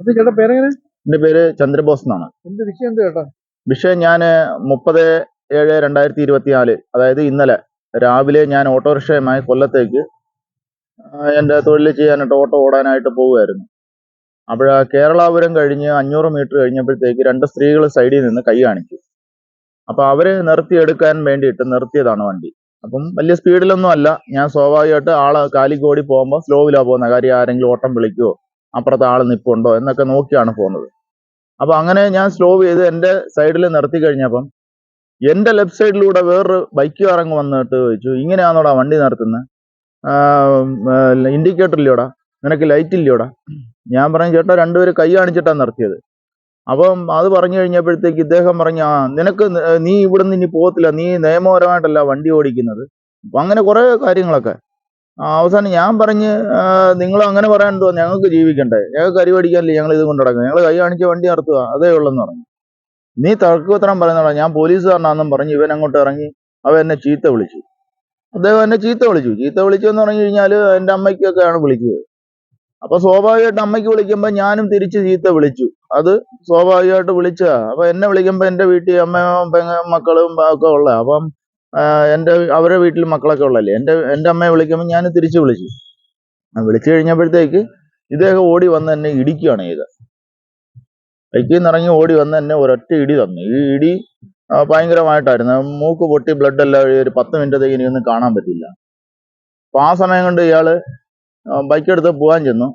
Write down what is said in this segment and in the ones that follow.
അത് ചേട്ടാ പേരെങ്ങനെ എന്റെ പേര് ചന്ദ്രബോസ് എന്നാണ്. എന്ത് വിഷയം എന്ത് ചേട്ടാ? വിഷയം ഞാൻ മുപ്പത് ഏഴ് രണ്ടായിരത്തി ഇരുപത്തിനാല് അതായത് ഇന്നലെ രാവിലെ ഞാൻ ഓട്ടോറിക്ഷയുമായി കൊല്ലത്തേക്ക് എന്റെ എന്റെ തൊഴിൽ ചെയ്യാനായിട്ട് ഓട്ടോ ഓടാനായിട്ട് പോവുമായിരുന്നു അപ്പോൾ കേരളാപുരം കഴിഞ്ഞ് അഞ്ഞൂറ് മീറ്റർ കഴിഞ്ഞപ്പോഴത്തേക്ക് രണ്ട് സ്ത്രീകൾ സൈഡിൽ നിന്ന് കൈ കാണിച്ചു. അപ്പോൾ അവരെ നിർത്തിയെടുക്കാൻ വേണ്ടിയിട്ട് നിർത്തിയതാണ് വണ്ടി. അപ്പം വലിയ സ്പീഡിലൊന്നും അല്ല. ഞാൻ സ്വാഭാവികമായിട്ട് ആളെ കാലിക്കോടി പോകുമ്പോൾ സ്ലോവിലാണ് പോകുന്ന കാര്യം ആരെങ്കിലും ഓട്ടം വിളിക്കുവോ അപ്പുറത്ത് ആൾ നിൽപ്പുണ്ടോ എന്നൊക്കെ നോക്കിയാണ് പോകുന്നത്. അപ്പൊ അങ്ങനെ ഞാൻ സ്ലോ ചെയ്ത് എന്റെ സൈഡിൽ നിർത്തി കഴിഞ്ഞപ്പം എന്റെ ലെഫ്റ്റ് സൈഡിലൂടെ വേറൊരു ബൈക്ക് ഇറങ്ങി വന്നിട്ട് ചോദിച്ചു ഇങ്ങനെയാണോടാ വണ്ടി നിർത്തുന്നത് ഇൻഡിക്കേറ്റർ ഇല്ലയോടാ നിനക്ക് ലൈറ്റ് ഇല്ലയോടാ ഞാൻ പറഞ്ഞു ചേട്ടാ രണ്ടുപേര് കൈ കാണിച്ചിട്ടാണ് നിർത്തിയത് അപ്പം അത് പറഞ്ഞു കഴിഞ്ഞപ്പോഴത്തേക്ക് ഇദ്ദേഹം പറഞ്ഞു ആ നിനക്ക് ന- ഇവിടുന്ന് ഇനി പോകത്തില്ല നീ നിയമപരമായിട്ടല്ല വണ്ടി ഓടിക്കുന്നത്. അങ്ങനെ കുറെ കാര്യങ്ങളൊക്കെ. അവസാനം ഞാൻ പറഞ്ഞ് നിങ്ങൾ അങ്ങനെ പറയാൻ എന്തോ ഞങ്ങൾക്ക് ജീവിക്കണ്ടേ. ഞങ്ങൾക്ക് കരി പഠിക്കാനല്ലേ ഞങ്ങൾ ഇത് കൊണ്ട് നടക്കുന്നത് ഞങ്ങൾ കൈ കാണിച്ച വണ്ടി നടത്തുക. അതേ ഉള്ളെന്ന് പറഞ്ഞു. നീ തർക്കപത്രം പറയുന്നതാണ് ഞാൻ പോലീസുകാരനാണെന്നും പറഞ്ഞ് ഇവൻ അങ്ങോട്ട് ഇറങ്ങി അവൻ എന്നെ ചീത്ത വിളിച്ചു. അദ്ദേഹം എന്നെ ചീത്ത വിളിച്ചു. ചീത്ത വിളിച്ചു എന്ന് പറഞ്ഞു കഴിഞ്ഞാൽ എന്റെ അമ്മയ്ക്കൊക്കെയാണ് വിളിച്ചത് അപ്പൊ സ്വാഭാവികമായിട്ട് അമ്മയ്ക്ക് വിളിക്കുമ്പോൾ ഞാനും തിരിച്ച് ചീത്ത വിളിച്ചു. അത് സ്വാഭാവികമായിട്ട് വിളിച്ചതാ. അപ്പൊ എന്നെ വിളിക്കുമ്പോൾ എന്റെ വീട്ടിൽ അമ്മയും പെങ്ങ മക്കളും ഒക്കെ ഉള്ള അപ്പം എന്റെ അവരെ വീട്ടിൽ മക്കളൊക്കെ ഉള്ളല്ലേ എന്റെ എന്റെ അമ്മയെ വിളിക്കുമ്പോൾ ഞാൻ തിരിച്ച് വിളിച്ചു. ഞാൻ വിളിച്ചു കഴിഞ്ഞപ്പോഴത്തേക്ക് ഇദ്ദേഹം ഓടി വന്ന് എന്നെ ഇടിക്കുകയാണ് ചെയ്തത്. ബൈക്കിൽ നിന്ന് ഇറങ്ങി ഓടി വന്ന് എന്നെ ഒരൊറ്റ ഇടി തന്നു. ഈ ഇടി ഭയങ്കരമായിട്ടായിരുന്നു. മൂക്ക് പൊട്ടി ബ്ലഡ് എല്ലാം ഒരു പത്ത് മിനിറ്റത്തേക്ക് എനിക്കൊന്നും കാണാൻ പറ്റില്ല അപ്പൊ ആ സമയം കൊണ്ട് ഇയാൾ ബൈക്ക് എടുത്ത് പോകാൻ ചെന്നു.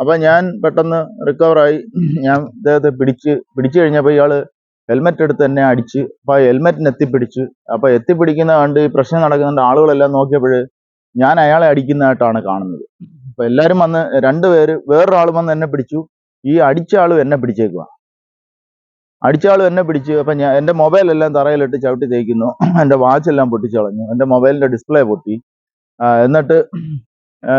അപ്പൊ ഞാൻ പെട്ടെന്ന് റിക്കവറായി ഞാൻ ഇദ്ദേഹത്തെ പിടിച്ച് പിടിച്ചു കഴിഞ്ഞപ്പോൾ ഇയാൾ ഹെൽമെറ്റ് എടുത്ത് തന്നെ അടിച്ച് അപ്പോൾ ഹെൽമെറ്റിന് എത്തിപ്പിടിച്ച് അപ്പൊ എത്തിപ്പിടിക്കുന്ന കണ്ട് ഈ പ്രശ്നം നടക്കുന്നുണ്ട് ആളുകളെല്ലാം നോക്കിയപ്പോൾ ഞാൻ അയാളെ അടിക്കുന്നതായിട്ടാണ് കാണുന്നത്. അപ്പോൾ എല്ലാരും വന്ന് രണ്ടുപേര് വേറൊരാൾ വന്ന് എന്നെ പിടിച്ചു. ഈ അടിച്ച ആളും എന്നെ പിടിച്ചേക്കുക അടിച്ച ആളും എന്നെ പിടിച്ച് അപ്പൊ ഞാൻ എന്റെ മൊബൈലെല്ലാം തറയിലിട്ട് ചവിട്ടി തേക്കുന്നു. എന്റെ വാച്ച് എല്ലാം എന്റെ മൊബൈലിന്റെ ഡിസ്പ്ലേ പൊട്ടി. എന്നിട്ട്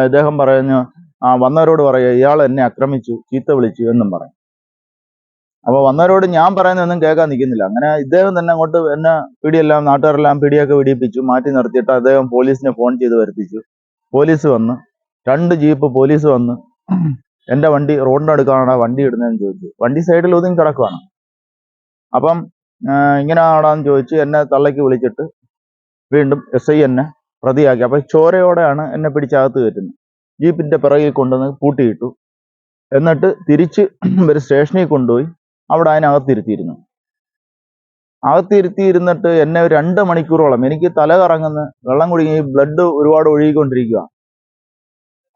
ഇദ്ദേഹം പറയുന്നു ആ വന്നവരോട് പറയുക ഇയാൾ എന്നെ ആക്രമിച്ചു ചീത്ത വിളിച്ചു എന്നും പറയും. അപ്പൊ വന്നവരോട് ഞാൻ പറയുന്നതൊന്നും കേൾക്കാൻ നിൽക്കുന്നില്ല. അങ്ങനെ ഇദ്ദേഹം തന്നെ അങ്ങോട്ട് എന്നെ പിടിയെല്ലാം നാട്ടുകാരെല്ലാം പിടിയൊക്കെ പിടിപ്പിച്ചു മാറ്റി നിർത്തിയിട്ട് അദ്ദേഹം പോലീസിനെ ഫോൺ ചെയ്ത് വരുത്തിച്ചു. പോലീസ് വന്ന് രണ്ട് ജീപ്പ് പോലീസ് വന്ന് എന്റെ വണ്ടി റോഡിന്റെ അടുക്കാണ് വണ്ടി ഇടുന്നതെന്ന് ചോദിച്ചു. വണ്ടി സൈഡിൽ ഒതുങ്ങി കിടക്കുവാണ്. അപ്പം ഇങ്ങനെ ആടാന്ന് ചോദിച്ച് എന്നെ തള്ളയ്ക്ക് വിളിച്ചിട്ട് വീണ്ടും എസ് ഐ എന്നെ പ്രതിയാക്കി. അപ്പൊ ചോരയോടെയാണ് എന്നെ പിടിച്ചകത്ത് കയറ്റുന്നത്. ജീപ്പിന്റെ പിറകിൽ കൊണ്ടുവന്ന് പൂട്ടിയിട്ടു. എന്നിട്ട് തിരിച്ച് ഒരു സ്റ്റേഷനിൽ കൊണ്ടുപോയി അവിടെ അതിനകത്തിരുത്തിയിരുന്നു അകത്തിരുത്തിയിരുന്നിട്ട് എന്നെ രണ്ട് മണിക്കൂറോളം എനിക്ക് തല കറങ്ങുന്ന വെള്ളം കുടുങ്ങി ബ്ലഡ് ഒരുപാട് ഒഴുകിക്കൊണ്ടിരിക്കുക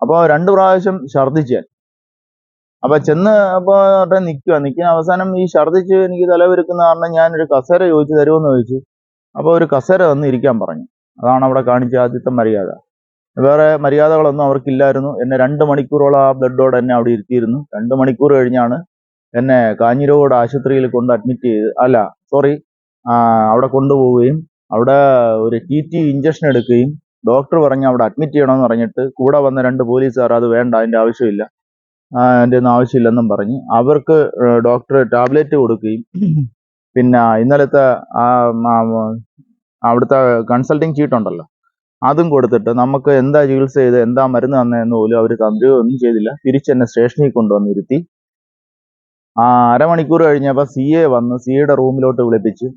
അപ്പോൾ രണ്ട് പ്രാവശ്യം ഛർദ്ദിച്ചു അപ്പൊ ചെന്ന് അപ്പൊ നിൽക്കുക നിൽക്കുന്ന അവസാനം ഈ ഛർദ്ദിച്ച് എനിക്ക് തലവെരുക്കുന്ന കാരണം ഞാൻ ഒരു കസേര ചോദിച്ചു തരുമെന്ന് ചോദിച്ചു. അപ്പൊ ഒരു കസേര വന്ന് ഇരിക്കാൻ പറഞ്ഞു. അതാണ് അവിടെ കാണിച്ച ആദ്യത്തെ മര്യാദ. വേറെ മര്യാദകളൊന്നും അവർക്കില്ലായിരുന്നു. എന്നെ രണ്ട് മണിക്കൂറോളം ആ ബ്ലഡോടെ എന്നെ അവിടെ ഇരുത്തിയിരുന്നു. രണ്ട് മണിക്കൂർ കഴിഞ്ഞാണ് എന്നെ കാഞ്ഞിരോട് ആശുപത്രിയിൽ കൊണ്ട് അഡ്മിറ്റ് ചെയ്ത് അല്ല സോറി അവിടെ കൊണ്ടുപോവുകയും അവിടെ ഒരു ടി ടി ഇഞ്ചക്ഷൻ എടുക്കുകയും ഡോക്ടർ പറഞ്ഞ് അവിടെ അഡ്മിറ്റ് ചെയ്യണമെന്ന് പറഞ്ഞിട്ട് കൂടെ വന്ന രണ്ട് പോലീസുകാർ അത് വേണ്ട അതിന്റെ ആവശ്യമില്ല അതിന്റെ ഒന്നും ആവശ്യമില്ലെന്നും പറഞ്ഞ് അവർക്ക് ഡോക്ടർ ടാബ്ലറ്റ് കൊടുക്കുകയും പിന്നെ ഇന്നലത്തെ അവിടുത്തെ കൺസൾട്ടിങ് ചീട്ടുണ്ടല്ലോ അതും കൊടുത്തിട്ട് നമുക്ക് എന്താ ചികിത്സ ചെയ്ത് എന്താ മരുന്ന് തന്നതെന്ന് പോലും അവർ തന്ത്രിയോ ഒന്നും ചെയ്തില്ല തിരിച്ചെന്നെ സ്റ്റേഷനിൽ കൊണ്ടുവന്ന് ഇരുത്തി ആ അരമണിക്കൂർ കഴിഞ്ഞപ്പോൾ സി എ വന്ന് സി എയുടെ റൂമിലോട്ട് വിളിപ്പിച്ച്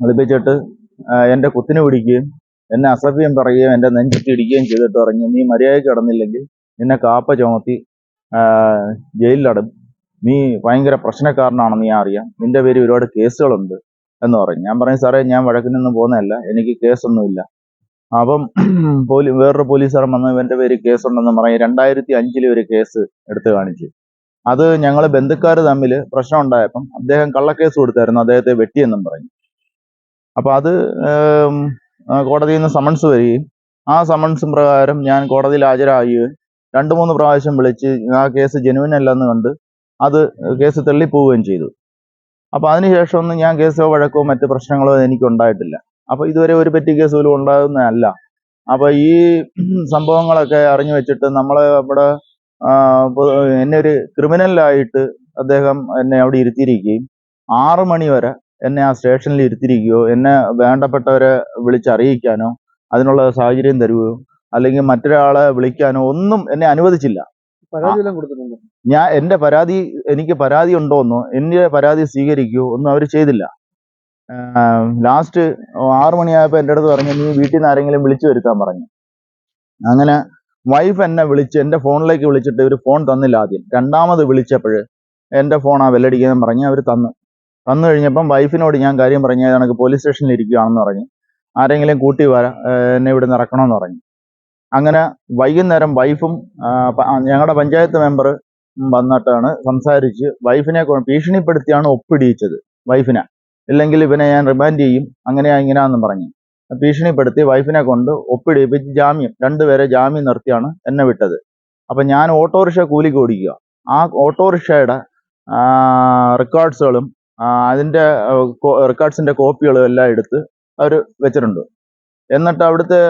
വിളിപ്പിച്ചിട്ട് എന്റെ കുത്തിനെ പിടിക്കുകയും എന്നെ അസഭ്യം പറയുകയും എന്റെ നെഞ്ചിട്ട് ഇടിക്കുകയും ചെയ്തിട്ട് പറഞ്ഞു നീ മര്യാദയ്ക്ക് കിടന്നില്ലെങ്കിൽ നിന്നെ കാപ്പ ചുമത്തി ജയിലിലടും. നീ ഭയങ്കര പ്രശ്നക്കാരനാണെന്ന് ഞാൻ അറിയാം. നിന്റെ പേര് ഒരുപാട് കേസുകളുണ്ട് എന്ന് പറഞ്ഞു. ഞാൻ പറഞ്ഞു സാറേ ഞാൻ വഴക്കിനൊന്നും പോകുന്നതല്ല. എനിക്ക് കേസൊന്നുമില്ല. അപ്പം പോലീ വേറൊരു പോലീസുകാരൻ വന്ന് ഇവന്റെ പേര് കേസുണ്ടെന്ന് പറഞ്ഞ് രണ്ടായിരത്തി അഞ്ചിലെ ഒരു കേസ് എടുത്തു കാണിച്ചു. അത് ഞങ്ങൾ ബന്ധുക്കാർ തമ്മിൽ പ്രശ്നം ഉണ്ടായപ്പം അദ്ദേഹം കള്ളക്കേസ് കൊടുത്തായിരുന്നു അദ്ദേഹത്തെ വെട്ടിയെന്നും പറഞ്ഞു. അപ്പൊ അത് കോടതിയിൽ നിന്ന് സമൻസ് വരികയും ആ സമൻസ് പ്രകാരം ഞാൻ കോടതിയിൽ ഹാജരാകുകയും രണ്ട് മൂന്ന് പ്രാവശ്യം വിളിച്ച് ആ കേസ് ജെനുവിൻ അല്ലെന്ന് കണ്ട് അത് കേസ് തള്ളിപ്പോവുകയും ചെയ്തു. അപ്പൊ അതിനുശേഷം ഒന്നും ഞാൻ കേസോ വഴക്കോ മറ്റു പ്രശ്നങ്ങളോ എനിക്ക് ഉണ്ടായിട്ടില്ല. അപ്പോൾ ഇതുവരെ ഒരു പെറ്റി കേസ് പോലും ഉണ്ടാകുന്നതല്ല. അപ്പൊ ഈ സംഭവങ്ങളൊക്കെ അറിഞ്ഞു വെച്ചിട്ട് നമ്മൾ ഇവിടെ എന്നെ ഒരു ക്രിമിനലായിട്ട് അദ്ദേഹം എന്നെ അവിടെ ഇരുത്തിയിരിക്കുകയും ആറ് മണി വരെ എന്നെ ആ സ്റ്റേഷനിൽ ഇരുത്തിയിരിക്കുകയോ എന്നെ വേണ്ടപ്പെട്ടവരെ വിളിച്ചറിയിക്കാനോ അതിനുള്ള സാഹചര്യം തരുകയോ അല്ലെങ്കിൽ മറ്റൊരാളെ വിളിക്കാനോ ഒന്നും എന്നെ അനുവദിച്ചില്ല. ഞാൻ എന്റെ പരാതി എനിക്ക് പരാതി ഉണ്ടോന്നോ എന്റെ പരാതി സ്വീകരിക്കുകയോ ഒന്നും അവർ ചെയ്തില്ല. ലാസ്റ്റ് ആറു മണിയായപ്പോൾ എന്റെ അടുത്ത് പറഞ്ഞു നീ വീട്ടിൽ നിന്ന് ആരെങ്കിലും വിളിച്ചു വരുത്താൻ പറഞ്ഞു. അങ്ങനെ വൈഫ് എന്നെ വിളിച്ച് എന്റെ ഫോണിലേക്ക് വിളിച്ചിട്ട് ഇവർ ഫോൺ തന്നില്ല ആദ്യം. രണ്ടാമത് വിളിച്ചപ്പോൾ എന്റെ ഫോണാ വെല്ലടിക്കാൻ പറഞ്ഞ് അവർ തന്നു. തന്നു കഴിഞ്ഞപ്പം വൈഫിനോട് ഞാൻ കാര്യം പറഞ്ഞു എനിക്ക് പോലീസ് സ്റ്റേഷനിൽ ഇരിക്കുകയാണെന്ന് പറഞ്ഞു. ആരെങ്കിലും കൂട്ടി വരാ എന്നെ ഇവിടെ നിന്ന് ഇറക്കണമെന്ന് പറഞ്ഞു. അങ്ങനെ വൈകുന്നേരം വൈഫും ഞങ്ങളുടെ പഞ്ചായത്ത് മെമ്പർ വന്നിട്ടാണ് സംസാരിച്ച് വൈഫിനെ ഭീഷണിപ്പെടുത്തിയാണ് ഒപ്പിടിയിച്ചത് വൈഫിനെ ഇല്ലെങ്കിൽ ഇവനെ ഞാൻ റിമാൻഡ് ചെയ്യും അങ്ങനെയാ ഇങ്ങനെയാന്നും പറഞ്ഞു. ഭീഷണിപ്പെടുത്തി വൈഫിനെ കൊണ്ട് ഒപ്പിടിപ്പിച്ച് ജാമ്യം രണ്ടുപേരെ ജാമ്യം നിർത്തിയാണ് എന്നെ വിട്ടത്. അപ്പൊ ഞാൻ ഓട്ടോറിക്ഷ കൂലിക്ക് ഓടിക്കുക. ആ ഓട്ടോറിക്ഷയുടെ റെക്കോർഡ്സുകളും അതിന്റെ റെക്കോർഡ്സിന്റെ കോപ്പികളും എല്ലാം എടുത്ത് അവർ വെച്ചിട്ടുണ്ട്. എന്നിട്ട് അവിടുത്തെ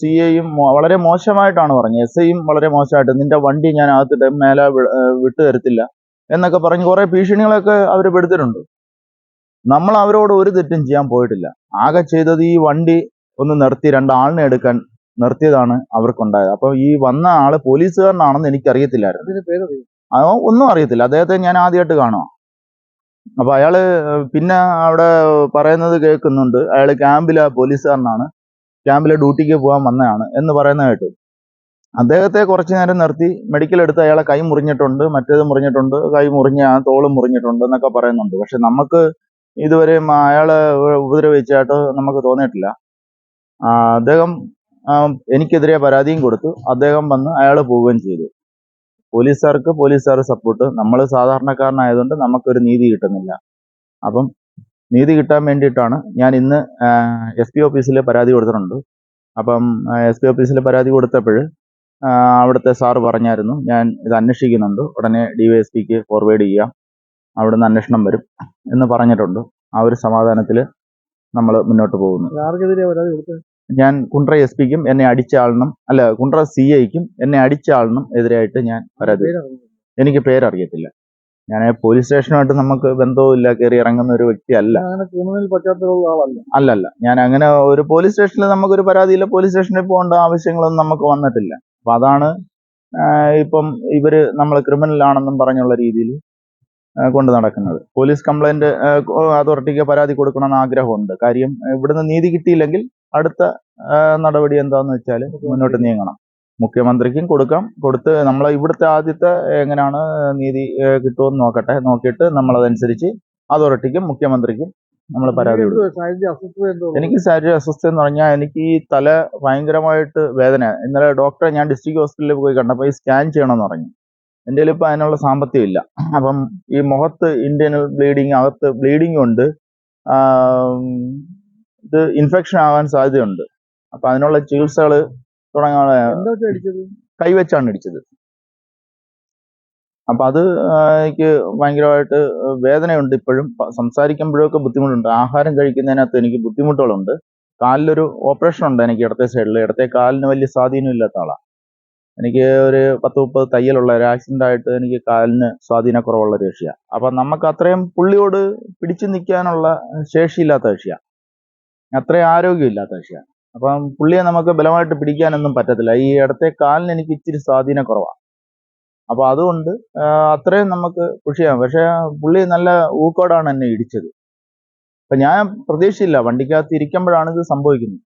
സി ഐയും വളരെ മോശമായിട്ടാണ് പറഞ്ഞത്. എസ് ഐയും വളരെ മോശമായിട്ട് നിന്റെ വണ്ടി ഞാൻ അകത്തിട്ട് മേലെ വിട്ടു തരത്തില്ല എന്നൊക്കെ പറഞ്ഞ് കുറെ ഭീഷണികളൊക്കെ അവർ പെടുത്തിയിട്ടുണ്ട്. നമ്മൾ അവരോട് ഒരു തെറ്റും ചെയ്യാൻ പോയിട്ടില്ല. ആകെ ചെയ്തത് ഈ വണ്ടി ഒന്ന് നിർത്തി രണ്ടാളിനെ എടുക്കാൻ നിർത്തിയതാണ് അവർക്കുണ്ടായത്. അപ്പൊ ഈ വന്ന ആൾ പോലീസുകാരനാണെന്ന് എനിക്കറിയത്തില്ലായിരുന്നു. ഒന്നും അറിയത്തില്ല. അദ്ദേഹത്തെ ഞാൻ ആദ്യമായിട്ട് കാണുക അപ്പൊ അയാൾ പിന്നെ അവിടെ പറയുന്നത് കേൾക്കുന്നുണ്ട്. അയാൾ ക്യാമ്പിലെ പോലീസുകാരനാണ്. ക്യാമ്പിലെ ഡ്യൂട്ടിക്ക് പോകാൻ വന്നതാണ് എന്ന് പറയുന്ന കേട്ടു. അദ്ദേഹത്തെ കുറച്ചു നേരം നിർത്തി. മെഡിക്കൽ എടുത്ത് അയാളെ കൈ മുറിഞ്ഞിട്ടുണ്ട്. മറ്റേത് മുറിഞ്ഞിട്ടുണ്ട്. കൈ മുറിഞ്ഞ തോളും മുറിഞ്ഞിട്ടുണ്ട് എന്നൊക്കെ പറയുന്നുണ്ട്. പക്ഷെ നമുക്ക് ഇതുവരെയും അയാളെ ഉപദ്രവിച്ചായിട്ട് നമുക്ക് തോന്നിയിട്ടില്ല. അദ്ദേഹം എനിക്കെതിരെ പരാതിയും കൊടുത്തു. അദ്ദേഹം വന്ന് അയാൾ പോവുകയും ചെയ്തു. പോലീസുകാർക്ക് പോലീസുകാർ സപ്പോർട്ട് നമ്മൾ സാധാരണക്കാരനായതുകൊണ്ട് നമുക്കൊരു നീതി കിട്ടുന്നില്ല. അപ്പം നീതി കിട്ടാൻ വേണ്ടിയിട്ടാണ് ഞാൻ ഇന്ന് എസ് പി ഓഫീസിൽ പരാതി കൊടുത്തിട്ടുണ്ട്. അപ്പം എസ് പി ഓഫീസിൽ പരാതി കൊടുത്തപ്പോൾ അവിടുത്തെ സാറ് പറഞ്ഞായിരുന്നു. ഞാൻ ഇത് അന്വേഷിക്കുന്നുണ്ട്. ഉടനെ ഡി വൈ എസ് പിക്ക് ഫോർവേഡ് ചെയ്യാം. അവിടുന്ന് അന്വേഷണം വരും എന്ന് പറഞ്ഞിട്ടുണ്ട്. ആ ഒരു സമാധാനത്തിൽ നമ്മൾ മുന്നോട്ട് പോകുന്നു. ഞാൻ കുണ്ട്ര എസ് പിക്കും എന്നെ അടിച്ച ആളിനും അല്ല കുണ്ട്ര സി ഐക്കും എന്നെ അടിച്ച ആളിനും എതിരായിട്ട് ഞാൻ പരാതി എനിക്ക് പേരറിയത്തില്ല. ഞാൻ പോലീസ് സ്റ്റേഷനുമായിട്ട് നമുക്ക് ബന്ധവുമില്ല കയറി ഇറങ്ങുന്ന ഒരു വ്യക്തിയല്ല അല്ല. അല്ലല്ല. ഞാൻ അങ്ങനെ ഒരു പോലീസ് സ്റ്റേഷനിൽ നമുക്കൊരു പരാതിയില്ല പോലീസ് സ്റ്റേഷനിൽ പോകേണ്ട ആവശ്യങ്ങളൊന്നും നമുക്ക് വന്നിട്ടില്ല. അപ്പൊ അതാണ് ഇപ്പം ഇവർ നമ്മൾ ക്രിമിനൽ ആണെന്നും പറഞ്ഞുള്ള രീതിയിൽ കൊണ്ട് നടക്കുന്നത്. പോലീസ് കംപ്ലൈന്റ് അതോറിറ്റിക്ക് പരാതി കൊടുക്കണമെന്ന് ആഗ്രഹമുണ്ട്. കാര്യം ഇവിടുന്ന് നീതി കിട്ടിയില്ലെങ്കിൽ അടുത്ത നടപടി എന്താന്ന് വെച്ചാൽ മുന്നോട്ട് നീങ്ങണം. മുഖ്യമന്ത്രിക്കും കൊടുക്കാം. കൊടുത്ത് നമ്മൾ ഇവിടുത്തെ ആദ്യത്തെ എങ്ങനെയാണ് നീതി കിട്ടുമോ കിട്ടുമെന്ന് നോക്കട്ടെ. നോക്കിയിട്ട് നമ്മൾ അതനുസരിച്ച് അതോറിറ്റിക്കും മുഖ്യമന്ത്രിക്കും നമ്മൾ പരാതി കൊടുക്കും. എനിക്ക് ശാരീരിക അസ്വസ്ഥ എന്ന് പറഞ്ഞാൽ എനിക്ക് ഈ തല ഭയങ്കരമായിട്ട് വേദന ഇന്നലെ ഡോക്ടറെ ഞാൻ ഡിസ്ട്രിക്ട് ഹോസ്പിറ്റലിൽ പോയി കണ്ടപ്പോൾ ഈ സ്കാൻ ചെയ്യണമെന്ന് പറഞ്ഞു. കയ്യിൽ ഇപ്പം അതിനുള്ള സാമ്പത്തികം ഇല്ല. അപ്പം ഈ മുഖത്ത് ഇന്റേണൽ ബ്ലീഡിങ് അകത്ത് ബ്ലീഡിങ് ഉണ്ട്. ഇത് ഇൻഫെക്ഷൻ ആകാൻ സാധ്യതയുണ്ട്. അപ്പം അതിനുള്ള ചികിത്സകൾ തുടങ്ങാൻ കൈവച്ചാണ് ഇടിച്ചത് അപ്പം അത് എനിക്ക് ഭയങ്കരമായിട്ട് വേദനയുണ്ട് ഇപ്പോഴും. സംസാരിക്കുമ്പോഴൊക്കെ ബുദ്ധിമുട്ടുണ്ട്. ആഹാരം കഴിക്കുന്നതിനകത്ത് എനിക്ക് ബുദ്ധിമുട്ടുകളുണ്ട്. കാലിലൊരു ഓപ്പറേഷൻ ഉണ്ട് എനിക്ക് ഇടത്തെ സൈഡിൽ ഇടത്തെ കാലിന് വലിയ സ്വാധീനം ഇല്ലാത്ത ആളാണ് എനിക്ക് ഒരു പത്ത് മുപ്പത് തയ്യലുള്ള ഒരു ആക്സിഡന്റ് ആയിട്ട് എനിക്ക് കാലിന് സ്വാധീനക്കുറവുള്ള ഒരു വിഷയ അപ്പൊ നമുക്ക് അത്രയും പുള്ളിയോട് പിടിച്ചു നിൽക്കാനുള്ള ശേഷിയില്ലാത്ത വിഷയമാണ് അത്രയും ആരോഗ്യമില്ലാത്ത വിഷയമാണ് അപ്പം പുള്ളിയെ നമുക്ക് ബലമായിട്ട് പിടിക്കാനൊന്നും പറ്റത്തില്ല. ഈ ഇടത്തെ കാലിന് എനിക്ക് ഇച്ചിരി സ്വാധീനക്കുറവാണ് അപ്പൊ അതുകൊണ്ട് അത്രയും നമുക്ക് പുഷ് ചെയ്യാം. പക്ഷെ പുള്ളി നല്ല ഊക്കോടാണ് എന്നെ ഇടിച്ചത്. അപ്പൊ ഞാൻ പ്രതീക്ഷയില്ല. വണ്ടിക്കകത്ത് ഇരിക്കുമ്പോഴാണ് ഇത് സംഭവിക്കുന്നത്.